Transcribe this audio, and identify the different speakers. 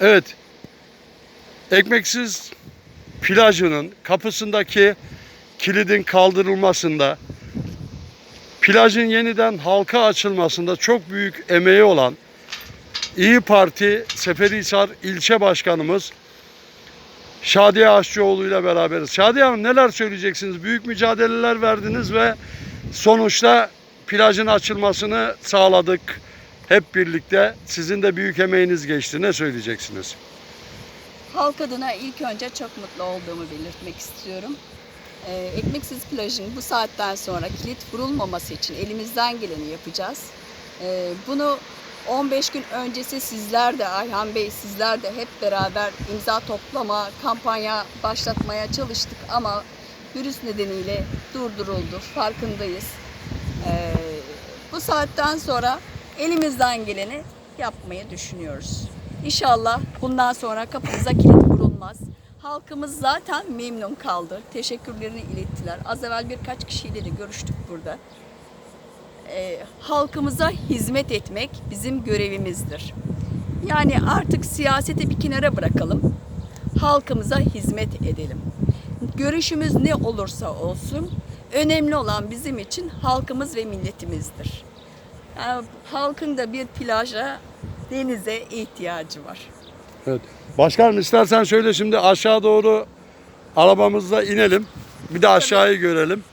Speaker 1: Evet. Ekmeksiz plajının kapısındaki kilidin kaldırılmasında, plajın yeniden halka açılmasında çok büyük emeği olan İyi Parti Seferihisar ilçe başkanımız Şadiye Aşçıoğlu ile beraberiz. Şadiye Hanım neler söyleyeceksiniz? Büyük mücadeleler verdiniz ve sonuçta plajın açılmasını sağladık. Hep birlikte sizin de büyük emeğiniz geçti. Ne söyleyeceksiniz?
Speaker 2: Halk adına ilk önce çok mutlu olduğumu belirtmek istiyorum. Ee, Ekmeksiz plajın bu saatten sonra kilit vurulmaması için elimizden geleni yapacağız. Ee, bunu 15 gün öncesi sizler de Ayhan Bey sizler de hep beraber imza toplama, kampanya başlatmaya çalıştık ama virüs nedeniyle durduruldu. Farkındayız. Ee, bu saatten sonra elimizden geleni yapmayı düşünüyoruz. İnşallah bundan sonra kapımıza kilit vurulmaz. Halkımız zaten memnun kaldı. Teşekkürlerini ilettiler. Az evvel birkaç kişiyle de görüştük burada. Ee, halkımıza hizmet etmek bizim görevimizdir. Yani artık siyaseti bir kenara bırakalım. Halkımıza hizmet edelim. Görüşümüz ne olursa olsun önemli olan bizim için halkımız ve milletimizdir. Yani halkın da bir plaja, denize ihtiyacı var.
Speaker 1: Evet. Başkanım istersen şöyle şimdi aşağı doğru arabamızla inelim. Bir de aşağıyı görelim.